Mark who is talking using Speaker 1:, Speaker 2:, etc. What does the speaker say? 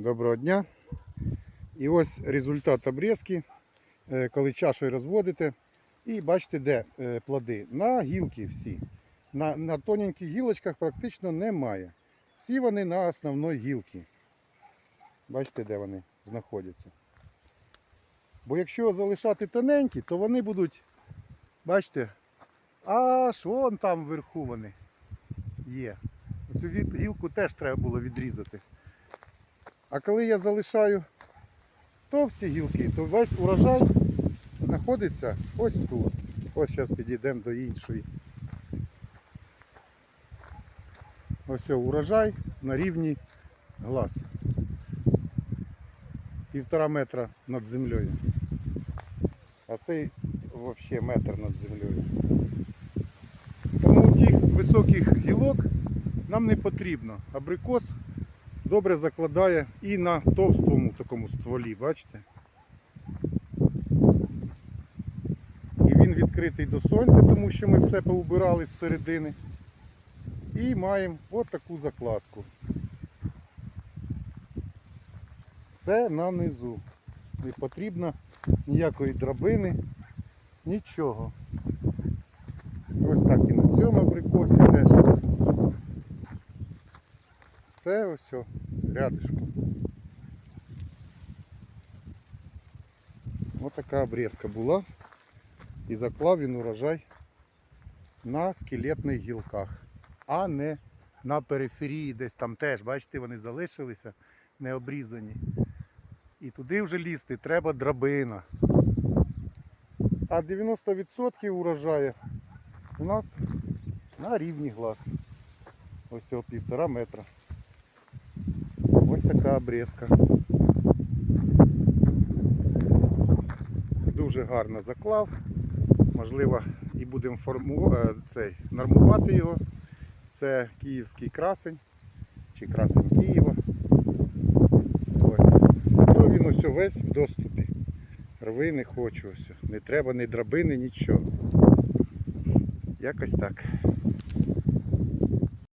Speaker 1: Доброго дня. І ось результат обрізки, е, коли чашою розводите. І бачите, де е, плоди? На гілки всі. На, на тоненьких гілочках практично немає. Всі вони на основної гілці. Бачите, де вони знаходяться. Бо якщо залишати тоненькі, то вони будуть, бачите, аж вон там вверху вони є. Оцю гілку теж треба було відрізати. А коли я залишаю товсті гілки, то весь урожай знаходиться ось тут. Ось зараз підійдемо до іншої. Ось урожай на рівні глаз. Півтора метра над землею. А цей взагалі метр над землею. Тому тих високих гілок нам не потрібно. Абрикос добре закладає і на товстому такому стволі, бачите? І він відкритий до сонця, тому що ми все поубирали з середини. І маємо от таку закладку. Все на низу. Не потрібно ніякої драбини, нічого. Ось так і на цьому абрикосі теж. Все ось рядышком. Ось така обрізка була. І заклав він урожай на скелетних гілках, а не на периферії, десь там теж, бачите, вони залишилися не обрізані. І туди вже лізти треба драбина. А 90% урожаю у нас на рівні глаз. Ось о півтора метра. Така обрізка. Дуже гарно заклав. Можливо, і будемо форму... е, цей, нормувати його. Це київський красень чи красень Києва. Ось. Зато він ось весь в доступі. Рви не хочу ось. Не треба ні драбини, нічого. Якось так.